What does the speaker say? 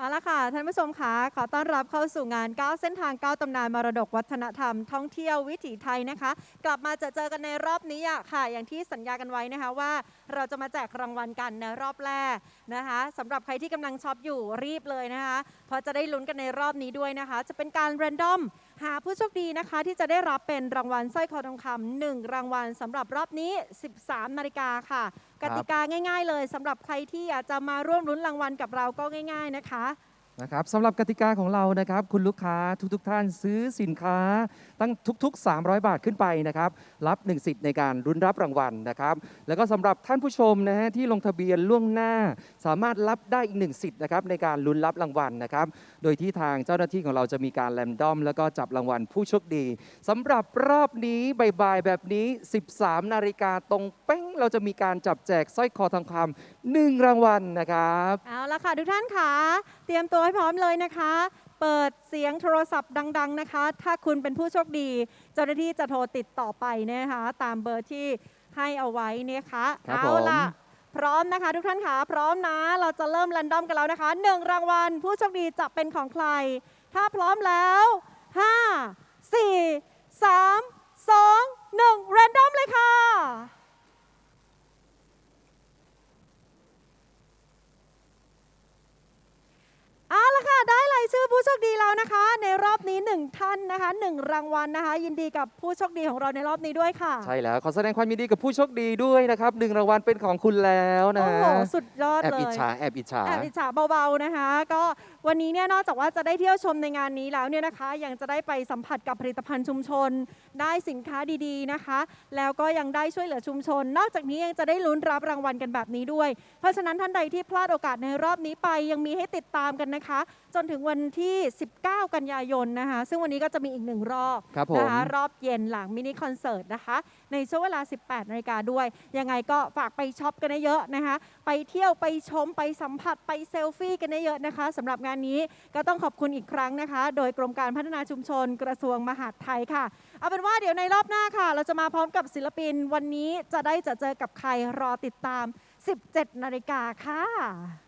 เอาละค่ะ ท่านผู้ชมคะขอต้อนรับเข้าสู่งาน 9 เส้นทาง 9 ตำนานมรดกวัฒนธรรม ท่องเที่ยววิถีไทยนะคะ กลับมาจะเจอกันในรอบนี้อะค่ะ อย่างที่สัญญากันไว้นะคะว่า เราจะมาแจกรางวัลกันในรอบแรกนะคะสำหรับใครที่กำลังช็อปอยู่รีบเลยนะคะเพราะจะได้ลุ้นกันในรอบนี้ด้วยนะคะ จะเป็นการแรนดอม หาผู้โชคดีนะคะที่จะได้รับเป็นรางวัลสร้อยคอทองคำหนึ่งรางวัลสำหรับรอบนี้ 13 นาฬิกาค่ะครักบติกาง่าย ๆ เลยสำหรับใครที่อยากจะมาร่วมลุ้นรางวัลกับเราก็ง่าย ๆนะคะ นะครับสำหรับกติกาของเรานะครับ คุณลูกค้าทุกๆท่านซื้อสินค้า ตั้งทุกๆ 300 บาทขึ้นไปนะครับรับ1สิทธิ์ในการรุนรับรางวัลนะครับ แล้วก็สำหรับท่านผู้ชมนะฮะที่ลงทะเบียนล่วงหน้า สามารถรับได้อีกหนึ่งสิทธิ์นะครับในการลุ้นรับรางวัลนะครับ โดยที่ทางเจ้าหน้าที่ของเราจะมีการแรนดอม แล้วก็จับรางวัลผู้โชคดีสำหรับรอบนี้บ่ายๆแบบนี้ 13 นาฬิกาตรงเป้ง เราจะมีการจับแจกสร้อยคอทองคำหนึ่งรางวัลนะครับ เอาละค่ะทุกท่านค่ะเตรียมตัวให้พร้อมเลยนะคะ เปิดเสียงโทรศัพท์ดัง ๆนะคะ ถ้าคุณเป็นผู้โชคดี เจ้าหน้าที่จะโทรติดต่อไปนะคะ ตามเบอร์ที่ให้เอาไว้นะคะครับเอาล่ะผม พร้อมนะคะทุกท่านค่ะพร้อมนะ เราจะเริ่มแรนดอมกันแล้วนะคะหนึ่งรางวัลผู้โชคดีจะเป็นของใคร ถ้าพร้อมแล้ว 5 4 3 2 1แรนดอมเลยค่ะ เอาละค่ะ ได้รายชื่อผู้โชคดีแล้วนะคะ ในรอบนี้ หนึ่งท่านนะคะหนึ่งรางวัลนะคะ ยินดีกับผู้โชคดีของเราในรอบนี้ด้วยค่ะใช่แล้วขอแสดงความยินดีกับผู้โชคดีด้วยนะครับหนึ่งรางวัลเป็นของคุณแล้วนะโอ้โหสุดยอดแอบเลย อิจฉาแอบอิจฉา แอบอิจฉาเบาๆนะคะ ก็วันนี้เนี่ยนอกจากว่าจะได้เที่ยวชมในงานนี้แล้วเนี่ยนะคะ ยังจะได้ไปสัมผัสกับผลิตภัณฑ์ชุมชน ได้สินค้าดีๆนะคะ แล้วก็ยังได้ช่วยเหลือชุมชน นอกจากนี้ยังจะได้ลุ้นรับรางวัลกันแบบนี้ด้วย เพราะฉะนั้นท่านใดที่พลาดโอกาสในรอบนี้ไปยังมีให้ติดตามกันนะคะ จนถึงวันที่ 19 กันยายนนะคะซึ่งวันนี้ก็จะมีอีกหนึ่งรอบครับผม นะคะรอบเย็นหลังมินิคอนเสิร์ตนะคะ ในช่วงเวลา 18นาฬิกาด้วย ยังไงก็ฝากไปช็อปกันเยอะๆนะคะ ไปเที่ยวไปชมไปสัมผัสไปเซลฟี่กันเยอะๆนะคะสำหรับงานนี้ก็ต้องขอบคุณอีกครั้งนะคะ โดยกรมการพัฒนาชุมชนกระทรวงมหาดไทยค่ะ เอาเป็นว่าเดี๋ยวในรอบหน้าค่ะ เราจะมาพร้อมกับศิลปินวันนี้จะได้จะเจอกับใครรอติดตาม 17นาฬิกาค่ะ